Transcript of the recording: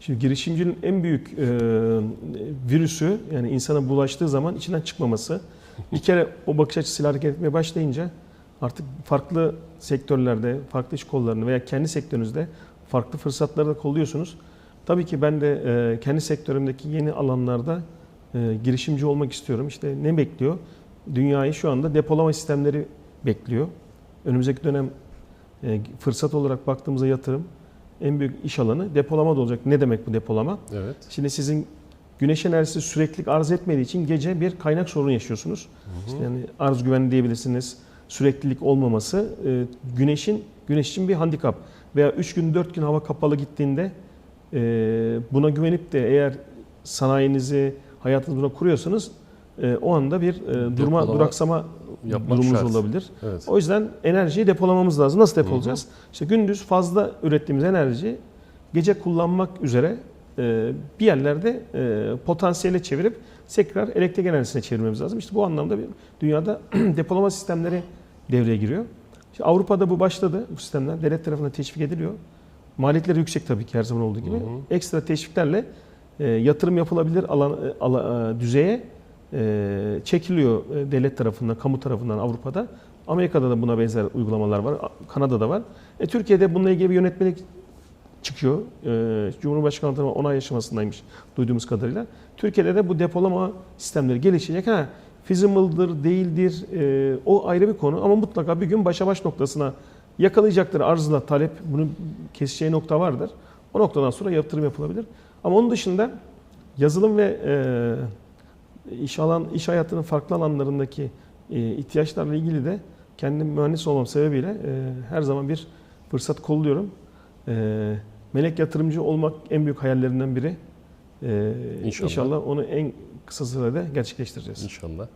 Şimdi girişimcinin en büyük e, virüsü yani insana bulaştığı zaman içinden çıkmaması. Bir kere o bakış açısıyla hareket etmeye başlayınca artık farklı sektörlerde, farklı iş kollarını veya kendi sektörünüzde farklı fırsatları da kolluyorsunuz. Tabii ki ben de e, kendi sektörümdeki yeni alanlarda e, girişimci olmak istiyorum. İşte ne bekliyor? Dünyayı şu anda depolama sistemleri bekliyor. Önümüzdeki dönem e, fırsat olarak baktığımızda yatırım en büyük iş alanı depolama da olacak. Ne demek bu depolama? Evet. Şimdi sizin güneş enerjisi sürekli arz etmediği için gece bir kaynak sorunu yaşıyorsunuz. İşte yani arz güvenliği diyebilirsiniz. Süreklilik olmaması e, güneşin güneş için bir handikap. Veya 3 gün 4 gün hava kapalı gittiğinde e, buna güvenip de eğer sanayinizi, hayatınızı buna kuruyorsanız e, o anda bir e, durma, duraksama yapmak durumumuz şart. olabilir. Evet. O yüzden enerjiyi depolamamız lazım. Nasıl depolayacağız? İşte gündüz fazla ürettiğimiz enerji gece kullanmak üzere e, bir yerlerde e, potansiyele çevirip tekrar elektrik enerjisine çevirmemiz lazım. İşte bu anlamda bir, dünyada depolama sistemleri devreye giriyor. İşte Avrupa'da bu başladı bu sistemler. Devlet tarafından teşvik ediliyor. Maliyetleri yüksek tabii ki her zaman olduğu gibi. Hı hı. Ekstra teşviklerle e, yatırım yapılabilir alan, e, ala- e, düzeye e, çekiliyor e, devlet tarafından, kamu tarafından Avrupa'da. Amerika'da da buna benzer uygulamalar var. Kanada'da var. E, Türkiye'de bununla ilgili bir yönetmelik çıkıyor. E, Cumhurbaşkanı tarafından onay aşamasındaymış duyduğumuz kadarıyla. Türkiye'de de bu depolama sistemleri gelişecek. Ha, feasible'dır, değildir o ayrı bir konu ama mutlaka bir gün başa baş noktasına yakalayacaktır arzla talep. Bunun keseceği nokta vardır. O noktadan sonra yatırım yapılabilir. Ama onun dışında yazılım ve e, iş alan iş hayatının farklı alanlarındaki e, ihtiyaçlarla ilgili de kendim mühendis olmam sebebiyle e, her zaman bir fırsat kolluyorum. E, melek yatırımcı olmak en büyük hayallerimden biri. İnşallah. inşallah onu en kısa sürede gerçekleştireceğiz. İnşallah.